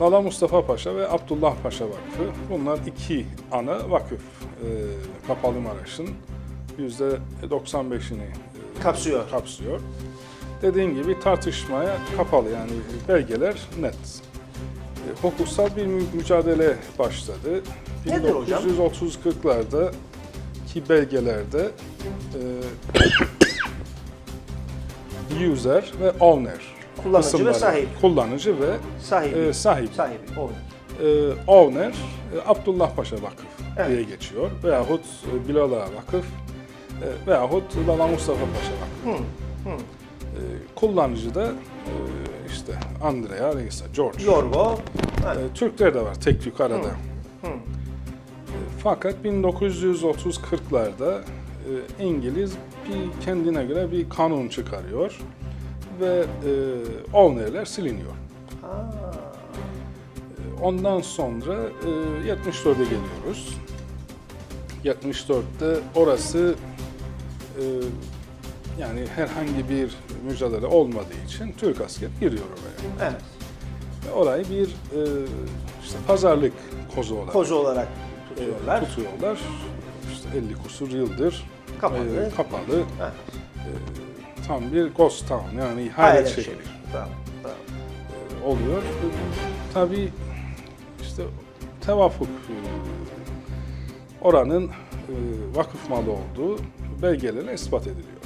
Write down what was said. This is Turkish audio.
Lala Mustafa Paşa ve Abdullah Paşa Vakfı. Bunlar iki ana vakıf. E, Kapalı Maraş'ın %95'ini e, Kapsıyor. kapsıyor. Dediğim gibi tartışmaya kapalı yani belgeler net. E, hukuksal bir mü- mücadele başladı. Nedir hocam? 1930-40'larda ki belgelerde e, user ve owner Kullanıcı ve sahibi. Kullanıcı ve Sahibi. e, sahibi. Sahibi. O. E, owner e, Abdullah Paşa Vakıf Evet. diye geçiyor. Veyahut e, Bilal Ağa Vakıf e, veyahut Lala Mustafa Paşa Vakıf. Hı. Hı. E, kullanıcı da e, işte Andrea Reisa, George. Yorgo. Ha. E, Türkler de var tek tük arada. Hı. E, Fakat 1930-40'larda e, İngiliz bir kendine göre bir kanun çıkarıyor ve e, ownerler siliniyor. Ha. E, Ondan sonra e, 74'e geliyoruz. 74'te orası e, yani herhangi bir mücadele olmadığı için Türk asker giriyor oraya. Evet. Ve Orayı bir e, işte pazarlık kozu olarak Kozu olarak e, tutuyorlar. tutuyorlar. İşte 50 kusur yıldır Kapalı. e, kapalı. Ha tam bir ghost town yani hayalet şehri şehir. Tamam, tamam. Ee, oluyor. Tabii işte tevafuk e, oranın e, vakıf malı olduğu belgelerle ispat ediliyor.